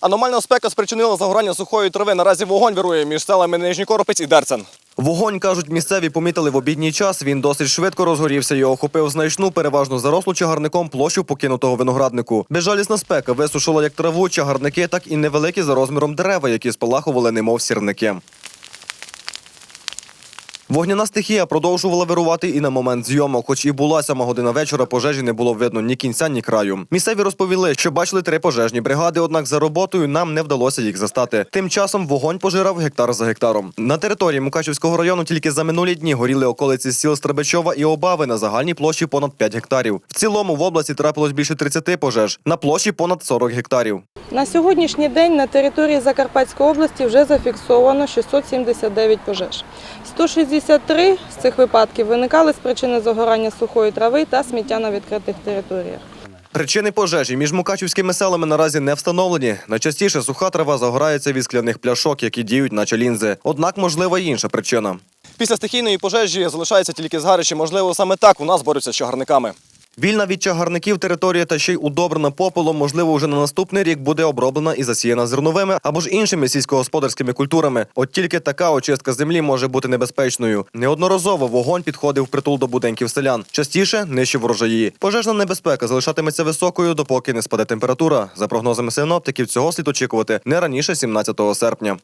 Аномальна спека спричинила загорання сухої трави. Наразі вогонь вирує між селами Нижній Коропець і Дерцен. Вогонь, кажуть, місцеві помітили в обідній час. Він досить швидко розгорівся і охопив значну, переважно зарослу чагарником площу покинутого винограднику. Безжалісна спека висушила як траву, чагарники, так і невеликі за розміром дерева, які спалахували немов сірники. Вогняна стихія продовжувала вирувати і на момент зйомок. Хоч і була сьома година вечора, пожежі не було видно ні кінця, ні краю. Місцеві розповіли, що бачили три пожежні бригади, однак за роботою нам не вдалося їх застати. Тим часом вогонь пожирав гектар за гектаром. На території Мукачівського району тільки за минулі дні горіли околиці сіл Стребечова і Обави на загальній площі понад 5 гектарів. В цілому в області трапилось більше 30 пожеж на площі понад 40 гектарів. На сьогоднішній день на території Закарпатської області вже зафіксовано 679 пожеж. 163 з цих випадків виникали з причини загорання сухої трави та сміття на відкритих територіях. Причини пожежі між мукачівськими селами наразі не встановлені. Найчастіше суха трава загорається від скляних пляшок, які діють, наче лінзи. Однак, можлива й інша причина. Після стихійної пожежі залишається тільки згарище. Можливо, саме так у нас борються з чагарниками. Вільна від чагарників територія та ще й удобрена попелом, можливо, вже на наступний рік буде оброблена і засіяна зерновими або ж іншими сільськогосподарськими культурами. От тільки така очистка землі може бути небезпечною. Неодноразово вогонь підходив притул до будинків селян. Частіше нищив врожаї. Пожежна небезпека залишатиметься високою, допоки не спаде температура. За прогнозами синоптиків, цього слід очікувати не раніше 17 серпня.